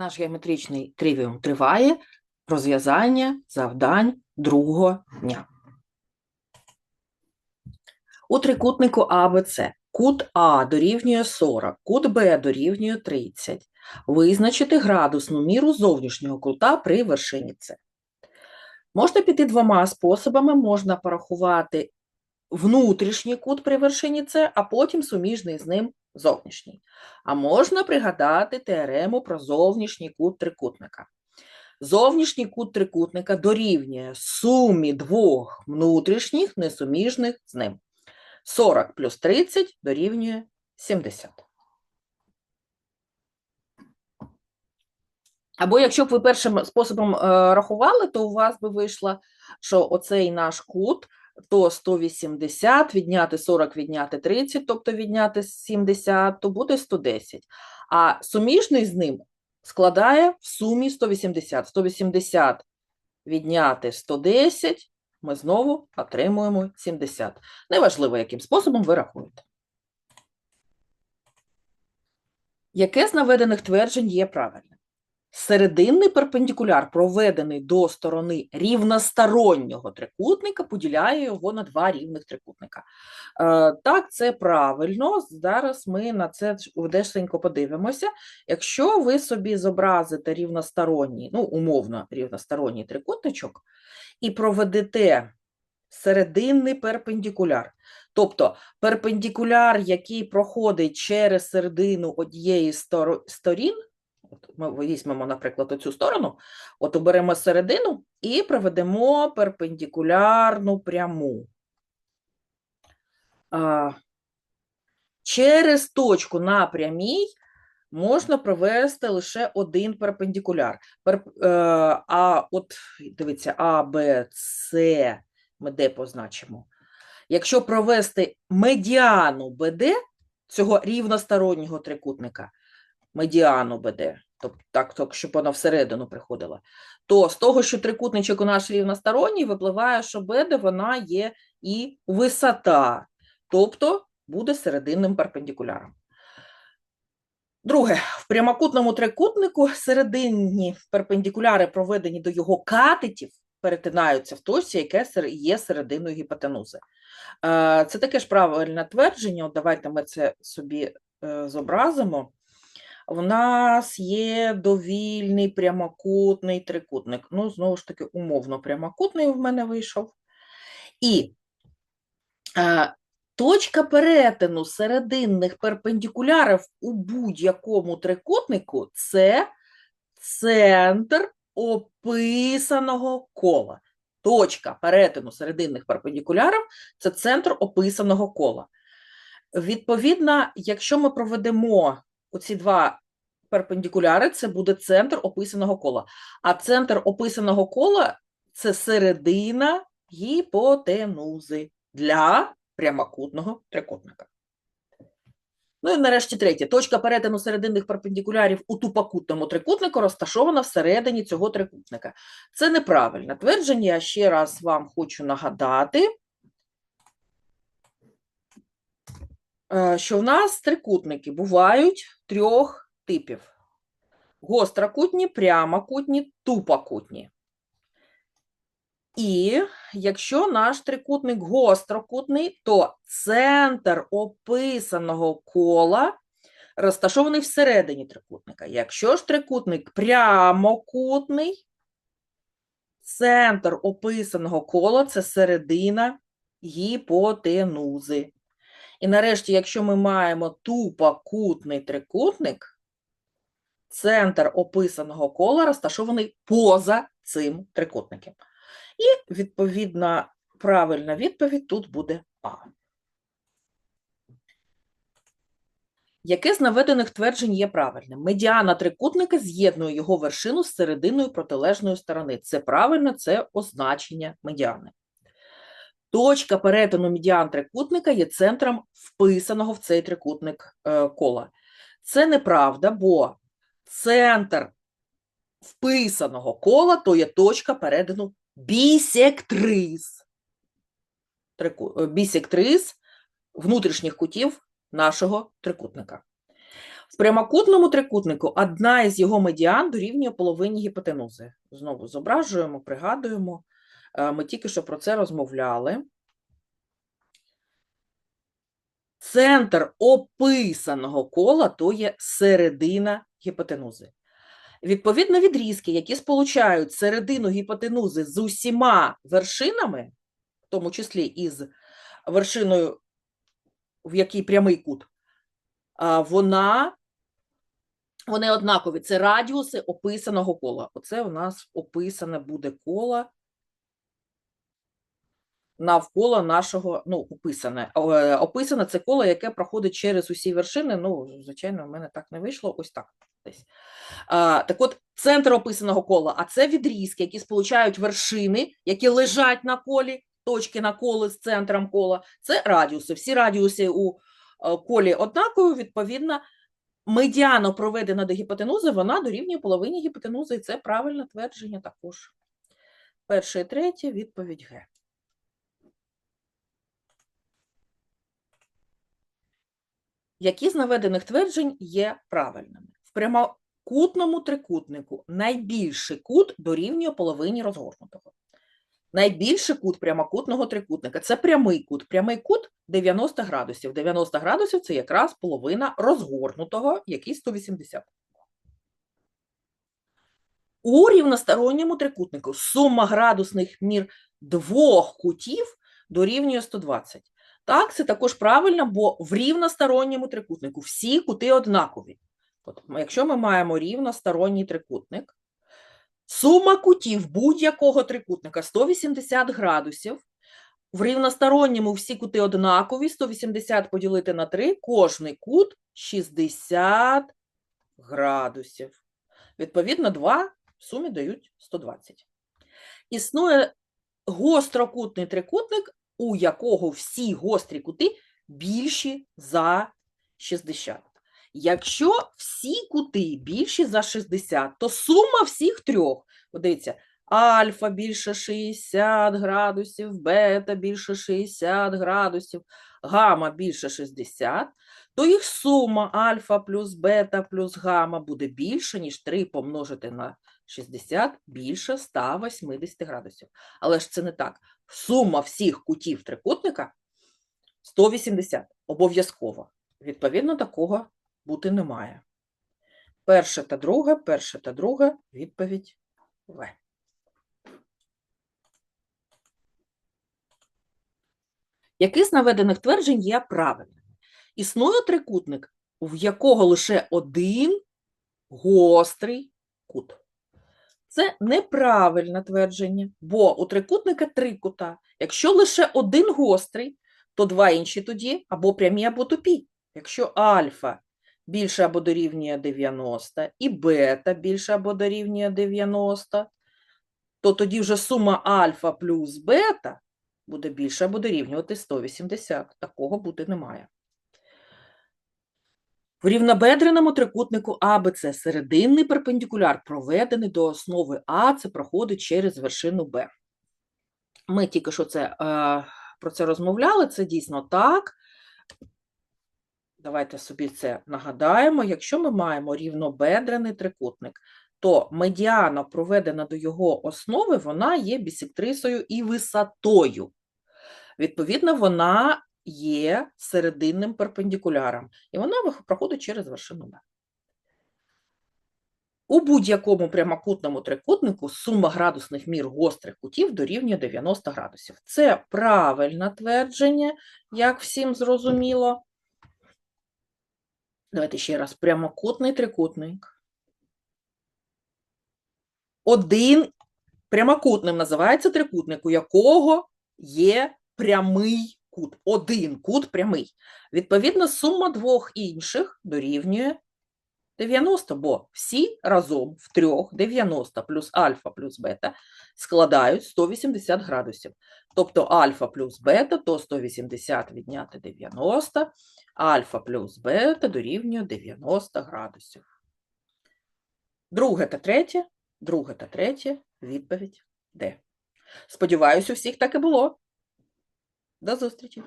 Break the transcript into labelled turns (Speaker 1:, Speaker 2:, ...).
Speaker 1: Наш геометричний тривіум триває розв'язання завдань другого дня. У трикутнику АБЦ кут А дорівнює 40, кут Б дорівнює 30. Визначити градусну міру зовнішнього кута при вершині С. Можна піти двома способами. Можна порахувати внутрішній кут при вершині С, а потім суміжний з ним зовнішній. А можна пригадати теорему про зовнішній кут трикутника. Зовнішній кут трикутника дорівнює сумі двох внутрішніх несуміжних з ним. 40 плюс 30 дорівнює 70. Або якщо б ви першим способом е, рахували, то у вас би вийшло, що оцей наш кут то 180, відняти 40, відняти 30, тобто відняти 70, то буде 110. А суміжний з ним складає в сумі 180. 180 відняти 110, ми знову отримуємо 70. Неважливо, яким способом ви рахуєте. Яке з наведених тверджень є правильним? Серединний перпендикуляр, проведений до сторони рівностороннього трикутника, поділяє його на два рівних трикутника. Е, Так, це правильно. Зараз ми на це швидесенько подивимося. Якщо ви собі зобразите рівносторонній, ну, умовно, рівносторонній трикутничок і проведете серединний перпендикуляр, тобто перпендикуляр, який проходить через середину однієї сторін, От ми візьмемо, наприклад, оцю сторону, от оберемо середину і проведемо перпендикулярну пряму. А, через точку на прямій можна провести лише один перпендикуляр. Перп, е, а от, дивіться, А, Б, С, ми де позначимо. Якщо провести медіану БД цього рівностороннього трикутника, медіану БД, тобто так, так, щоб вона всередину приходила, то з того, що трикутничок у нас рівносторонній, випливає, що БД вона є і висота, тобто буде серединним перпендикуляром. Друге, в прямокутному трикутнику серединні перпендикуляри, проведені до його катетів, перетинаються в точці, яке є серединою гіпотенузи. Е, Це таке ж правильне твердження. Давайте ми це собі е, зобразимо. В нас є довільний прямокутний трикутник. Ну, знову ж таки, умовно прямокутний в мене вийшов. І е, точка перетину серединних перпендикулярів у будь-якому трикутнику це центр описаного кола. Точка перетину серединних перпендикулярів це центр описаного кола. Відповідно, якщо ми проведемо оці два перпендикуляри, це буде центр описаного кола. А центр описаного кола це середина гіпотенузи для прямокутного трикутника. Ну і нарешті третє. Точка перетину серединних перпендикулярів у тупокутному трикутнику розташована всередині цього трикутника. Це неправильне твердження. Я ще раз вам хочу нагадати, е, що в нас трикутники бувають трьох типів: гострокутні, прямокутні, тупокутні. І якщо наш трикутник гострокутний, то центр описаного кола розташований всередині трикутника. Якщо ж трикутник прямокутний, центр описаного кола це середина гіпотенузи. І нарешті, якщо ми маємо тупокутний трикутник, центр описаного кола розташований поза цим трикутником. І, відповідна, правильна відповідь тут буде А. Яке з наведених тверджень є правильним? Медіана трикутника з'єднує його вершину з серединою протилежної сторони. Це правильно, це означення медіани. Точка перетину медіан трикутника є центром вписаного в цей трикутник е, кола. Це неправда, бо центр вписаного кола то є точка перетину бісектриз. Трику- е, Бісектриз внутрішніх кутів нашого трикутника. В прямокутному трикутнику одна із його медіан дорівнює половині гіпотенузи. Знову зображуємо, пригадуємо. Е, Ми тільки що про це розмовляли. Центр описаного кола то є середина гіпотенузи. Відповідно, відрізки, які сполучають середину гіпотенузи з усіма вершинами, в тому числі із вершиною, в якій прямий кут, вона, вони однакові. Це радіуси описаного кола. Оце у нас описане буде коло навколо нашого, ну, описане. Е, Описане це коло, яке проходить через усі вершини. Ну, звичайно, в мене так не вийшло, ось так так от, центр описаного кола, а це відрізки, які сполучають вершини, які лежать на колі, точки на колі з центром кола. Це радіуси. Всі радіуси у е, колі однакові, відповідно, медіано проведена до гіпотенузи, вона дорівнює половині гіпотенузи, і це правильне твердження також. Перше і третє, відповідь Г. Які з наведених тверджень є правильними? В прямокутному трикутнику найбільший кут дорівнює половині розгорнутого. Найбільший кут прямокутного трикутника це прямий кут. Прямий кут 90 градусів. 90 градусів це якраз половина розгорнутого, який 180. У рівносторонньому трикутнику сума градусних мір двох кутів дорівнює 120. Так, це також правильно, бо в рівносторонньому трикутнику всі кути однакові. От, якщо ми маємо рівносторонній трикутник, сума кутів будь-якого трикутника 180 градусів, в рівносторонньому всі кути однакові, 180 поділити на 3, кожний кут 60 градусів. Відповідно, 2 в сумі дають 120. Існує гострокутний трикутник, у якого всі гострі кути більші за 60. Якщо всі кути більші за 60, то сума всіх трьох, подивіться, альфа більше 60 градусів, бета більше 60 градусів, гамма більше 60, то їх сума альфа плюс бета плюс гамма буде більше, ніж 3 помножити на 60 більше 180 градусів. Але ж це не так. Сума всіх кутів трикутника 180 обов'язково. Відповідно, такого бути не має. Перше та друге, перше та друге, відповідь В. Який з наведених тверджень є правильним? Існує трикутник, в якого лише один гострий кут. Це неправильне твердження, бо у трикутника три кута. Якщо лише один гострий, то два інші тоді або прямі, або тупі. Якщо альфа більше або дорівнює 90 і бета більше або дорівнює 90, то тоді вже сума альфа плюс бета буде більше або дорівнювати 180. Такого бути не має. В рівнобедреному трикутнику АБЦ серединний перпендикуляр проведений до основи А, це проходить через вершину Б. Ми тільки що це, е, про це розмовляли, це дійсно так. Давайте собі це нагадаємо. Якщо ми маємо рівнобедрений трикутник, то медіана, проведена до його основи, вона є бісектрисою і висотою. Відповідно, вона є серединним перпендикуляром, і вона проходить через вершину Б. У будь-якому прямокутному трикутнику сума градусних мір гострих кутів дорівнює 90 градусів. Це правильне твердження, як всім зрозуміло. Давайте ще раз. Прямокутний трикутник. Один прямокутним називається трикутник, у якого є прямий кут. Один кут прямий. Відповідно, сума двох інших дорівнює 90, бо всі разом в трьох 90 плюс альфа плюс бета складають 180 градусів. Тобто альфа плюс бета то 180 відняти 90, альфа плюс бета дорівнює 90 градусів. Друге та третє, друге та третє відповідь Д. Сподіваюсь, у всіх так і було. До зустрічі!